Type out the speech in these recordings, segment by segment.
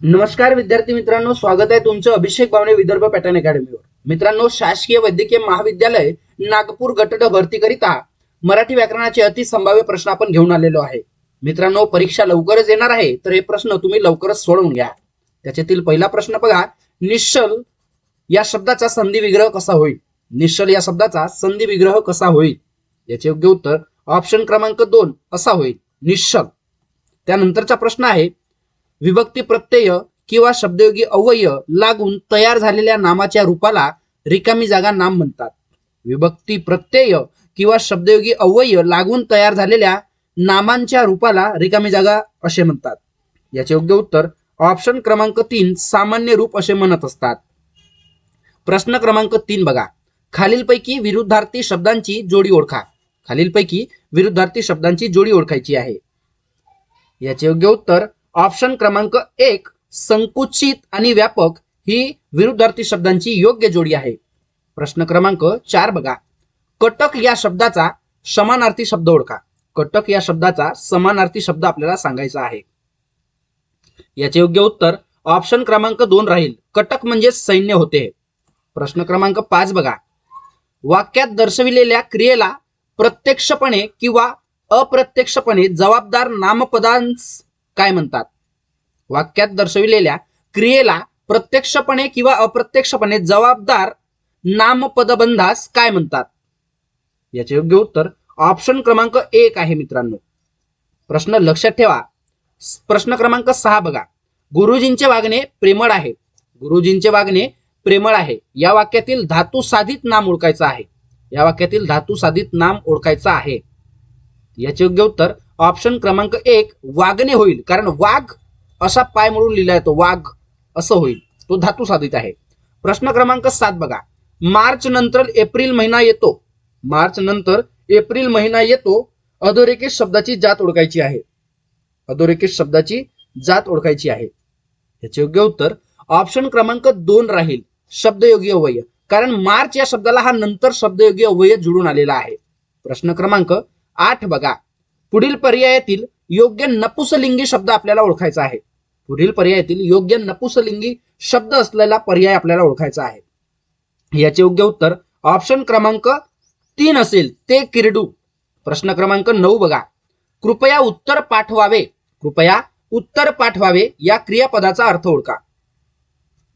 नमस्कार विद्यार्थी मित्रांनो स्वागत आहे तुमचं अभिषेक भावने विदर्भ पॅटर्न अकॅडमीवर. मित्रांनो शासकीय वैद्यकीय महाविद्यालय नागपूर गटड भरतीकरिता मराठी व्याकरणाचे अति संभाव्य प्रश्न आपण घेऊन आलेलो आहे. मित्रांनो परीक्षा लवकरच येणार आहे तर हे प्रश्न तुम्ही लवकरच सोडवून घ्या. त्याच्यातील पहिला प्रश्न बघा निश्चल या शब्दाचा संधी विग्रह कसा होईल? निश्चल या शब्दाचा संधी विग्रह कसा होईल? याचे योग्य उत्तर ऑप्शन क्रमांक दोन असा होईल निश्चल. त्यानंतरचा प्रश्न आहे विभक्ती प्रत्यय किंवा शब्दयोगी अव्यय लागून तयार झालेल्या नामाच्या रूपाला रिकामी जागा नाम म्हणतात. विभक्ती प्रत्यय किंवा शब्दयोगी अव्यय लागून तयार झालेल्या नामांच्या रूपाला रिकामी जागा असे म्हणतात. याचे योग्य उत्तर ऑप्शन क्रमांक तीन सामान्य रूप असे म्हणत असतात. प्रश्न क्रमांक तीन बघा. खालीलपैकी विरुद्धार्थी शब्दांची जोडी ओळखा. खालीलपैकी विरुद्धार्थी शब्दांची जोडी ओळखायची आहे. याचे योग्य उत्तर ऑप्शन क्रमांक एक संकुचित आणि व्यापक ही विरुद्धार्थी शब्दांची योग्य जोडी आहे. प्रश्न क्रमांक चार बघा. कटक या शब्दाचा समानार्थी शब्द ओळखा. कटक या शब्दाचा समानार्थी शब्द आपल्याला सांगायचा आहे. याचे योग्य उत्तर ऑप्शन क्रमांक दोन राहील. कटक म्हणजे सैन्य होते. प्रश्न क्रमांक पाच बघा. वाक्यात दर्शविलेल्या क्रियेला प्रत्यक्षपणे किंवा अप्रत्यक्षपणे जबाबदार नामपदांस काय म्हणतात? वाक्यात दर्शविलेल्या क्रियेला प्रत्यक्षपणे किंवा अप्रत्यक्षपणे जबाबदार नामपदबंधास काय म्हणतात? याचे योग्य उत्तर ऑप्शन क्रमांक एक आहे मित्रांनो. प्रश्न लक्षात ठेवा. प्रश्न क्रमांक सहा बघा. गुरुजींचे वागणे प्रेमळ आहे. गुरुजींचे वागणे प्रेमळ आहे. या वाक्यातील धातू साधित नाम ओळखायचं आहे. या वाक्यातील धातू साधित नाम ओळखायचं आहे. याचे योग्य उत्तर ऑप्शन क्रमांक एक वागणे होईल. कारण वाघ असा पाय म्हणून लिहिला येतो वाघ असं होईल. तो धातू साधित आहे. प्रश्न क्रमांक सात बघा. मार्च नंतर एप्रिल महिना येतो. मार्च नंतर एप्रिल महिना येतो. अधोरेखित शब्दाची जात ओळखायची आहे. अधोरेखित शब्दाची जात ओळखायची आहे. याचे योग्य उत्तर ऑप्शन क्रमांक दोन राहील. शब्दयोगी अवय कारण मार्च या शब्दाला हा नंतर शब्दयोगी अवय जुळून आलेला आहे. प्रश्न क्रमांक आठ बघा. पुढील पर्यायातील योग्य नपुसलिंगी शब्द आपल्याला ओळखायचा आहे. पुढील पर्यायातील योग्य नपुसलिंगी शब्द असलेला पर्याय आपल्याला ओळखायचा आहे. याचे योग्य उत्तर ऑप्शन क्रमांक तीन असेल. ते किरडू. प्रश्न क्रमांक नऊ बघा. कृपया उत्तर पाठवावे. कृपया उत्तर पाठवावे. या क्रियापदाचा अर्थ ओळखा.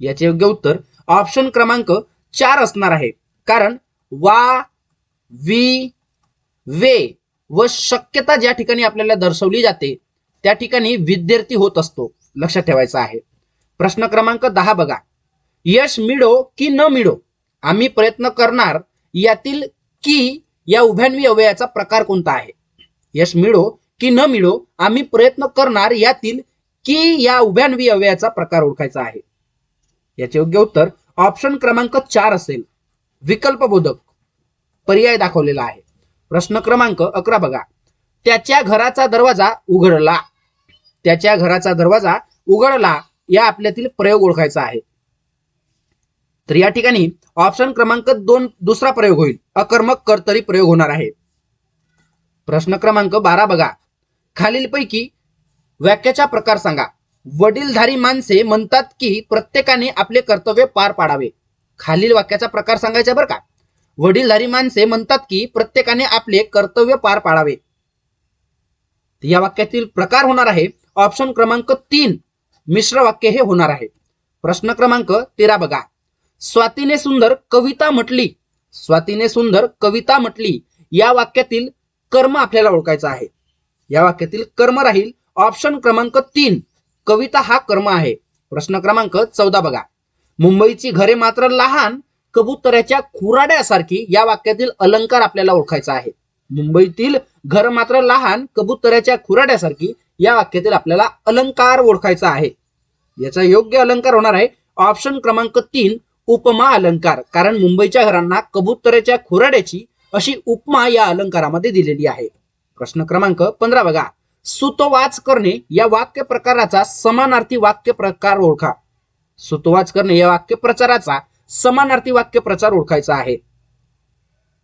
याचे योग्य उत्तर ऑप्शन क्रमांक चार असणार आहे. कारण वा वी वे व शक्यता ज्या ठिकाणी आपल्याला दर्शवली जाते त्या ठिकाणी विद्यार्थी होत असतो. लक्षात ठेवायचा आहे. प्रश्न क्रमांक दहा बघा. यश मिळो की न मिळो? आम्ही प्रयत्न करणार यातील की या उभ्यान्वी अवयवाचा प्रकार कोणता आहे? यश मिळो की न मिळो? आम्ही प्रयत्न करणार यातील की या उभ्यान्वी अवयवाचा प्रकार ओळखायचा आहे. याचे योग्य उत्तर ऑप्शन क्रमांक चार असेल. विकल्पबोधक. पर्याय दाखवलेला आहे. प्रश्न क्रमांक अकरा बघा. त्याच्या घराचा दरवाजा उघडला. त्याच्या घराचा दरवाजा उघडला या आपल्यातील प्रयोग ओळखायचा आहे. तर या ठिकाणी ऑप्शन क्रमांक दोन दुसरा प्रयोग होईल. अकर्मक कर्तरी प्रयोग होणार आहे. प्रश्न क्रमांक बारा बघा. खालीलपैकी वाक्याचा प्रकार सांगा. वडीलधारी माणसे म्हणतात की प्रत्येकाने आपले कर्तव्य पार पाडावे. खालील वाक्याचा प्रकार सांगायचा बरं का? वडीलधारी माणसे म्हणतात की प्रत्येकाने आपले कर्तव्य पार पाडावे. या वाक्यातील प्रकार होणार आहे. ऑप्शन क्रमांक तीन मिश्र वाक्य हे होणार आहे. प्रश्न क्रमांक तेरा बघा. स्वातीने सुंदर कविता म्हटली. स्वातीने सुंदर कविता म्हटली. या वाक्यातील कर्म आपल्याला ओळखायचं आहे. या वाक्यातील कर्म राहील. ऑप्शन क्रमांक तीन कविता हा कर्म आहे. प्रश्न क्रमांक चौदा बघा. मुंबईची घरे मात्र लहान कबुतराच्या खुराड्यासारखी या वाक्यातील अलंकार आपल्याला ओळखायचा आहे. मुंबईतील घर मात्र लहान कबुतराच्या खुराड्यासारखी या वाक्यातील आपल्याला अलंकार ओळखायचा आहे. याचा योग्य अलंकार होणार आहे. ऑप्शन क्रमांक तीन उपमा अलंकार. कारण मुंबईच्या घरांना कबुतराच्या खुराड्याची अशी उपमा या अलंकारामध्ये दिलेली आहे. प्रश्न क्रमांक पंधरा बघा. सुतवाच करणे या वाक्य प्रकाराचा समानार्थी वाक्य प्रकार ओळखा. सुतवाच करणे या वाक्य प्रचाराचा समानार्थी वाक्य प्रचार ओळखायचा आहे.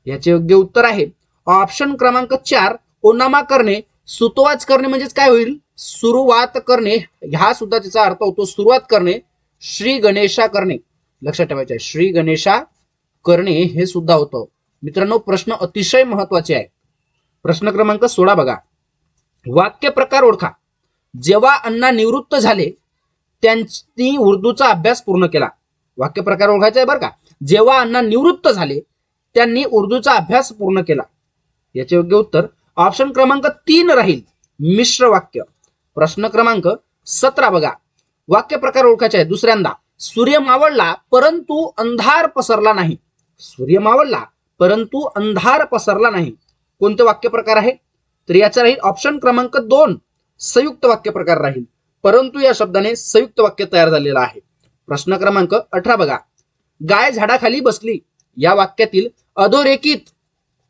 याचे योग्य उत्तर आहे. ऑप्शन क्रमांक चार ओनामा करणे. सुतोवाच करणे म्हणजेच काय होईल? सुरुवात करणे. हा सुद्धा त्याचा अर्थ होतो सुरुवात करणे श्री गणेशा करणे. लक्षात ठेवायचे आहे. श्री गणेशा करणे हे सुद्धा होतं. मित्रांनो प्रश्न अतिशय महत्त्वाचे आहे. प्रश्न क्रमांक सोळा बघा. वाक्य प्रकार ओळखा. जेव्हा अण्णा निवृत्त झाले त्यांनी उर्दूचा अभ्यास पूर्ण केला. वाक्य प्रकार ओळखायचा आहे बरं का? जेव्हा अण्णा निवृत्त झाले त्यांनी उर्दूचा अभ्यास पूर्ण केला. याचे योग्य उत्तर ऑप्शन क्रमांक तीन राहील. मिश्र वाक्य. प्रश्न क्रमांक सतरा बघा. वाक्य प्रकार ओळखायचे आहे. दुसऱ्यांदा सूर्य मावळला परंतु अंधार पसरला नाही. सूर्य मावळला परंतु अंधार पसरला नाही. कोणते वाक्य प्रकार आहे? तर याचा राहील ऑप्शन क्रमांक दोन. संयुक्त वाक्य प्रकार राहील. परंतु या शब्दाने संयुक्त वाक्य तयार झालेलं आहे. प्रश्न क्रमांक अठरा बघा. गाय झाडाखाली बसली. या वाक्यातील अधोरेखित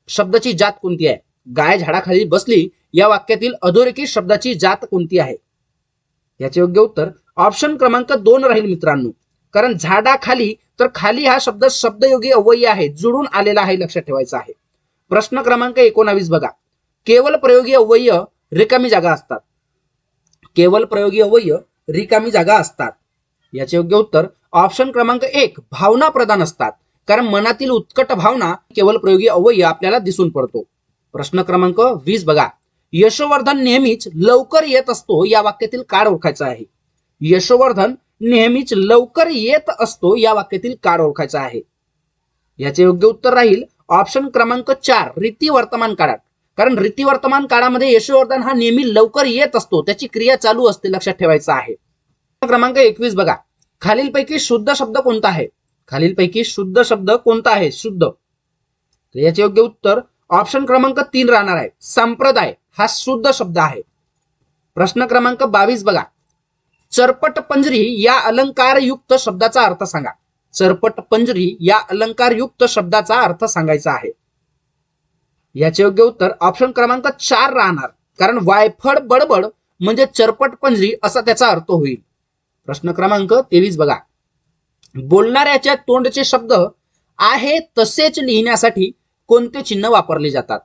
शब्दाची जात कोणती आहे? गाय झाडाखाली बसली या वाक्यातील अधोरेखित शब्दाची जात कोणती आहे? याचे योग्य उत्तर ऑप्शन क्रमांक दोन राहील मित्रांनो. कारण झाडाखाली तर खाली हा शब्द शब्दयोगी अवयय आहे जुळून आलेला आहे लक्षात ठेवायचा आहे. प्रश्न क्रमांक एकोणावीस बघा. केवळ प्रयोगी अवयय रिकामी जागा असतात. केवळ प्रयोगी अवयय रिकामी जागा असतात. याचे योग्य उत्तर ऑप्शन क्रमांक एक भावना प्रधान असतात. कारण मनातील उत्कट भावना केवळ प्रयोगी अवयय आपल्याला दिसून पडतो. प्रश्न क्रमांक वीस बघा. यशोवर्धन नेहमीच लवकर येत असतो या वाक्यातील काळ ओळखायचा आहे. यशोवर्धन नेहमीच लवकर येत असतो या वाक्यातील काळ ओळखायचा आहे. याचे योग्य उत्तर राहील ऑप्शन क्रमांक चार रीती वर्तमान काळात. कारण रीती वर्तमान काळामध्ये यशोवर्धन हा नेहमी लवकर येत असतो. त्याची क्रिया चालू असते लक्षात ठेवायचं आहे. क्रमांक एकवीस बघा. खालीलपैकी शुद्ध शब्द कोणता आहे? खालीलपैकी शुद्ध शब्द कोणता आहे? शुद्ध. तर याचे योग्य उत्तर ऑप्शन क्रमांक तीन राहणार आहे. संप्रदाय हा शुद्ध शब्द आहे. प्रश्न क्रमांक बावीस बघा. चरपट पंजरी या अलंकारयुक्त शब्दाचा अर्थ सांगा. चरपट पंजरी या अलंकारयुक्त शब्दाचा अर्थ सांगायचा आहे. याचे योग्य उत्तर ऑप्शन क्रमांक चार राहणार. कारण वायफळ बडबड म्हणजे चरपट पंजरी असा त्याचा अर्थ होईल. प्रश्न क्रमांक तेवीस बघा. बोलणाऱ्याच्या तोंडचे शब्द आहे तसेच लिहिण्यासाठी कोणते चिन्ह वापरले जातात?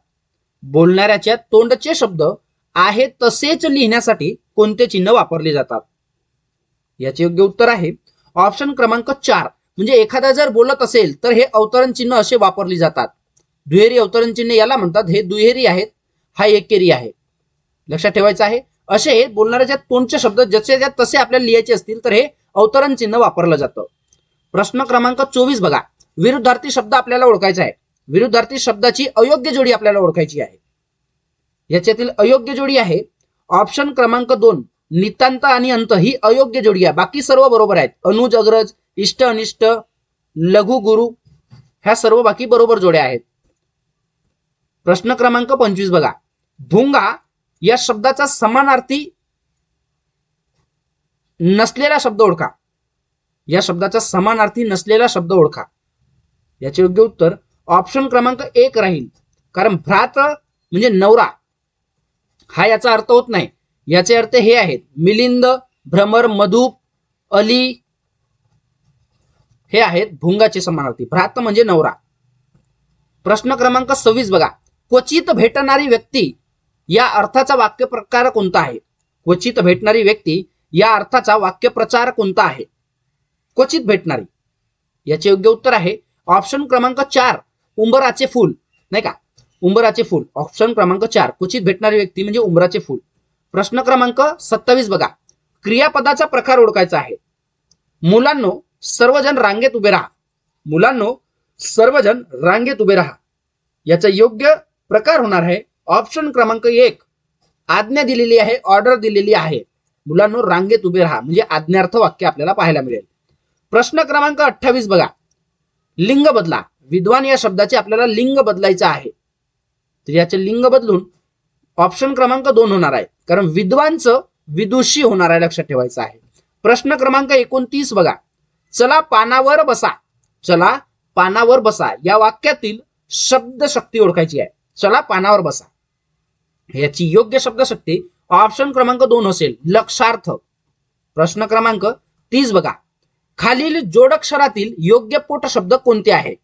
बोलणाऱ्याच्या तोंडचे शब्द आहे तसेच लिहिण्यासाठी कोणते चिन्ह वापरले जातात? याचे योग्य उत्तर आहे. ऑप्शन क्रमांक चार. म्हणजे एखादा जर बोलत असेल तर हे अवतरण चिन्ह असे वापरली जातात. दुहेरी अवतरण चिन्ह याला म्हणतात हे दुहेरी आहेत हा एकेरी आहे. लक्षात ठेवायचं आहे असे बोलणाऱ्याच्या तोंडचे शब्द जसे ज्या तसे आपल्याला लिहायचे असतील तर हे अवतरण चिन्ह वापरलं जातं. प्रश्न क्रमांक चोवीस बघा. विरुद्धार्थी शब्द आपल्याला ओळखायचा आहे. विरुद्धार्थी शब्दाची अयोग्य जोडी आपल्याला ओळखायची आहे. याच्यातील अयोग्य जोडी आहे. ऑप्शन क्रमांक दोन नितांत आणि अंत ही अयोग्य जोडी आहे. बाकी सर्व बरोबर आहेत. अनुज अग्रज इष्ट अनिष्ट लघु गुरु ह्या सर्व बाकी बरोबर जोड्या आहेत. प्रश्न क्रमांक पंचवीस बघा. भुंगा या शब्दाचा समानार्थी नसलेला शब्द ओळखा. या शब्दाचा समानार्थी नसलेला शब्द ओळखा. याचे योग्य उत्तर ऑप्शन क्रमांक एक राहील. कारण भ्रात म्हणजे नवरा. हा याचा अर्थ होत नाही. याचे अर्थ हे आहेत. मिलिंद भ्रमर मधुप अली. हे आहेत भुंगाचे समानार्थी. भ्रात म्हणजे नवरा. प्रश्न क्रमांक सव्वीस बघा. क्वचित भेटणारी व्यक्ती या अर्थाचा वाक्य प्रकार कोणता आहे? क्वचित भेटणारी व्यक्ती या अर्थाचा वाक्य प्रचार कोणता आहे? क्वचित भेटणारी. याचे योग्य उत्तर आहे ऑप्शन क्रमांक चार उंबराचे फूल. नाही का? उंबराचे फूल. ऑप्शन क्रमांक चार क्वचित भेटणारी व्यक्ती म्हणजे उंबराचे फूल. प्रश्न क्रमांक सत्तावीस बघा. क्रियापदाचा प्रकार ओळखायचा आहे. मुलांनो सर्वजण रांगेत उभे राहा. मुलांनो सर्वजण रांगेत उभे राहा. याचा योग्य प्रकार होणार आहे ऑप्शन क्रमांक एक. आज्ञा दिलेली आहे ऑर्डर दिलेली आहे. मुलांनो रांगेत उभे राहा. म्हणजे आज्ञार्थ वाक्य आपल्याला पाहायला मिळेल. प्रश्न क्रमांक अठ्ठावीस बघा. लिंग बदला. विद्वान या शब्दाचे आपल्याला लिंग बदलायचं आहे. तर याचे लिंग बदलून ऑप्शन क्रमांक दोन होणार आहे. कारण विद्वानचं विदुषी होणार आहे लक्षात ठेवायचं आहे. प्रश्न क्रमांक एकोणतीस बघा. चला पानावर बसा. चला पानावर बसा. या वाक्यातील शब्द शक्ती ओळखायची आहे. चला पानावर बसा. याची योग्य शब्दशक्ती ऑप्शन क्रमांक दोन असेल. लक्षार्थ. प्रश्न क्रमांक तीस बघा. खालील जोडक्षरातील योग्य पोट शब्द कोणते आहे?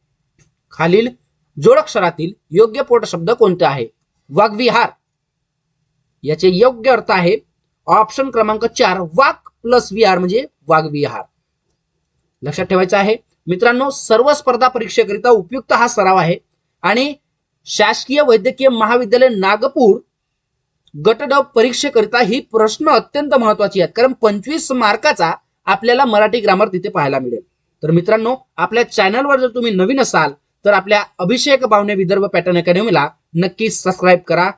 खालील जोडक्षरातील योग्य पोट शब्द कोणते आहे? वाग्विहार. याचे योग्य अर्थ आहे ऑप्शन क्रमांक चार वाक प्लस विहार म्हणजे वाघविहार लक्षात ठेवायचं आहे. मित्रांनो सर्व स्पर्धा परीक्षेकरिता उपयुक्त हा सराव आहे. आणि शासकीय वैद्यकीय महाविद्यालय नागपूर गट ड परीक्षेकरिता ही प्रश्न अत्यंत महत्वाची आहेत. कारण पंचवीस मार्काचा आपल्याला मराठी ग्रामर तिथे पाहायला मिळेल. तर मित्रांनो आपल्या चॅनलवर जर तुम्ही नवीन असाल तर आपल्या अभिषेक भावने विदर्भ पॅटर्न अकॅडमीला नक्की सबस्क्राईब करा.